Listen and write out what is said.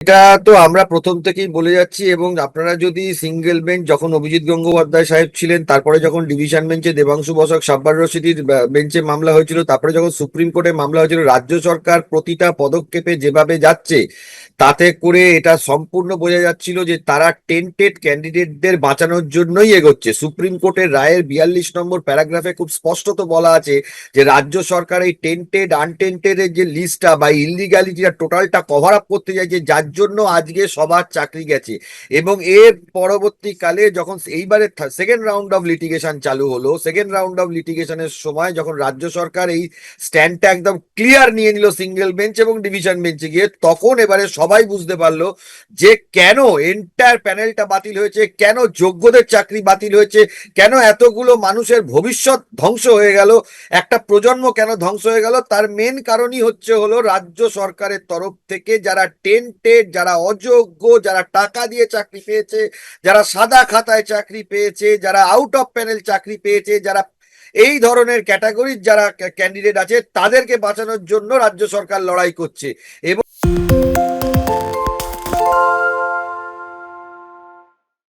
এটা তো আমরা প্রথম থেকেই বলে যাচ্ছি এবং আপনারা যদি সিঙ্গেল বেঞ্চ যখন অভিজিৎ গঙ্গোপাধ্যায় সাহেব ছিলেন, তারপরে যখন ডিভিশন বেঞ্চে দেবাংশু বসক, সাব্বার রশিদির বেঞ্চে মামলা হয়েছিল, তারপরে যখন সুপ্রিম কোর্টে মামলা হয়েছিল, রাজ্য সরকার প্রতিটা পদক্ষেপে যেভাবে যাচ্ছে, তাতে করে এটা সম্পূর্ণ বোঝা যাচ্ছিল যে তারা টেন্টেড ক্যান্ডিডেটদের বাঁচানোর জন্যই এগোচ্ছে। সুপ্রিম কোর্টের রায়ের বিয়াল্লিশ নম্বর প্যারাগ্রাফে খুব স্পষ্টত বলা আছে যে রাজ্য সরকার এই টেন্টেড আনটেন্টেড এর যে লিস্টটা বা ইলিগালিটিটা টোটালটা কভার আপ করতে চাইছে, যার জন্য আজকে সবার চাকরি গেছে। এবং এর পরবর্তীকালে যখন এইবারে সেকেন্ড রাউন্ড অফ লিটিগেশন চালু হলো সেকেন্ড রাউন্ড অফ লিটিগেশনের সময় যখন রাজ্য সরকার এই স্ট্যান্ডটা একদম ক্লিয়ার নিয়ে নিল সিঙ্গেল বেঞ্চ এবং ডিভিশন বেঞ্চে গিয়ে, তখন এবারে সবাই বুঝতে পারল যে কেন এন্টায়ার প্যানেলটা বাতিল হয়েছে, কেন যোগ্যদের চাকরি বাতিল হয়েছে, কেন এতগুলো মানুষের ভবিষ্যৎ ধ্বংস হয়ে গেল, একটা প্রজন্ম কেন ধ্বংস হয়ে গেল, তার মেন কারণই হচ্ছে হলো রাজ্য সরকারের তরফ থেকে যারা টেন্টেড যারা অযোগ্য, যারা টাকা দিয়ে চাকরি পেয়েছে, যারা সাদা খাতায় চাকরি পেয়েছে, যারা আউট অফ প্যানেল চাকরি পেয়েছে, যারা এই ধরনের ক্যাটাগরির যারা ক্যান্ডিডেট আছে, তাদেরকে বাঁচানোর জন্য রাজ্য সরকার লড়াই করছে। এবং